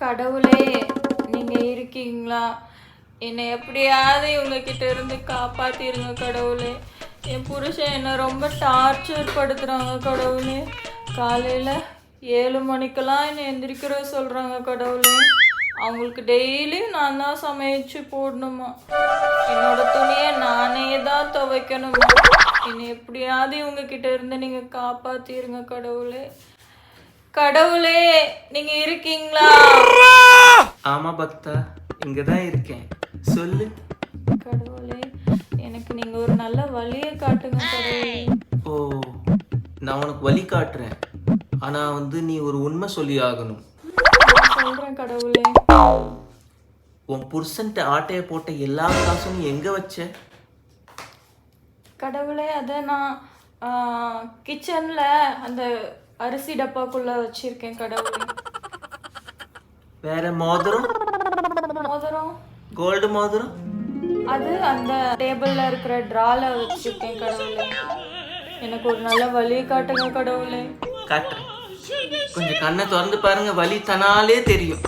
கடவுளே நீங்கள் இருக்கீங்களா? என்னை எப்படியாவது இவங்கக்கிட்ட இருந்து காப்பாத்திருங்க கடவுளே. என் புருஷன் என்னை ரொம்ப டார்ச்சர் படுத்துகிறாங்க கடவுளே. காலையில் ஏழு மணிக்கெல்லாம் என்னை எந்திரிக்கிற சொல்கிறாங்க கடவுளே. அவங்களுக்கு டெய்லியும் நான் தான் சமைச்சு போடணுமா? என்னோட துணியை நானே தான் துவைக்கணுமா? என்னை எப்படியாவது இவங்கக்கிட்ட இருந்து நீங்கள் காப்பாத்திருங்க கடவுளே. கடவுளே நீங்க இருக்கீங்களா? ஆமா பக்தா. இங்க தான் இருக்கேன். சொல்லு. கடவுளே எனக்கு நீங்க ஒரு நல்ல வழியை காட்டுங்க கடவுளே. ஓ நான் உனக்கு வழி காட்டுறேன். ஆனா வந்து நீ ஒரு உண்மை சொல்லி ஆகணும். சொல்றேன் கடவுளே. உன் புருஷன்ட்ட ஆட்டைய போட்ட எல்லா காசும் நீ எங்க வச்ச? கடவுளே அதை நான் கிச்சன்ல அந்த அரிசி டப்பாக்குள்ள வச்சிருக்கேன் கடவுளே. வேற மோதிரம்? மோதிரம். கோல்டு மோதிரம்? அது அந்த டேபிள்ல இருக்கிற ட்ரால வச்சிருக்கேன் கடவுளே. எனக்கு ஒரு நல்ல வழி காட்டுங்க கடவுளே. காட்டுறேன். கொஞ்சம் கண்ணை திறந்து பாருங்க வலி தனாலே தெரியும்!